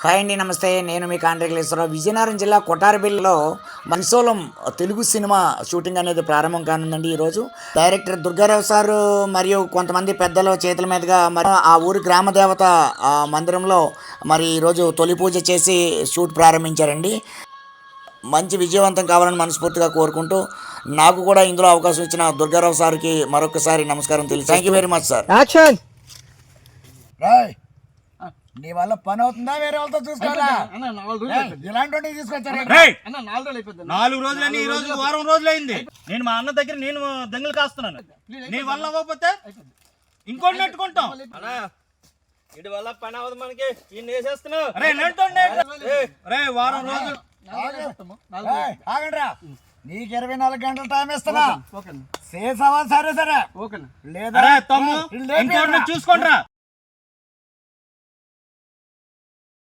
Hi అండి నమస్తే. నేను మీ కాంట్రాక్టేశ్వరరావు విజయనగరం జిల్లా కొట్టారబిల్లిలో మన్సోలం తెలుగు సినిమా షూటింగ్ అనేది ప్రారంభం కానుందండి ఈరోజు. డైరెక్టర్ దుర్గారావు సారు మరియు కొంతమంది పెద్దల చేతుల మీదుగా మరి ఆ ఊరి గ్రామ దేవత ఆ మందిరంలో మరి ఈరోజు తొలి పూజ చేసి షూట్ ప్రారంభించారండి. మంచి విజయవంతం కావాలని మనస్ఫూర్తిగా కోరుకుంటూ నాకు కూడా ఇందులో అవకాశం ఇచ్చిన దుర్గారావు సార్కి మరొకసారి నమస్కారం తెలియదు thank you very much sir action Roy! నీ వల్ల పని అవుతుందా వేరే వాళ్ళతో చూసుకోవాలా? అన్న నాలుగు రోజులు ఏయ్, అయిపోయింది. ఇలాంటి తీసుకొచ్చారా నాలుగు రోజులు ఈ రోజు వారం రోజులైంది. నేను మా అన్న దగ్గర నేను దెంగలు కాస్తున్నాను. నీ వల్ల అవ్వకపోతే ఇంకోటి నెట్టుకుంటాం ఇటు వల్ల పని అవ్వదు మనకి. ఈ వేసేస్తున్నావు రే వారం రోజులు. ఆగండ్రా. నీకు ఇరవై నాలుగు గంటల టైం ఇస్తున్నా. సేసావా సరే సరే. లేదా చూసుకోండి రా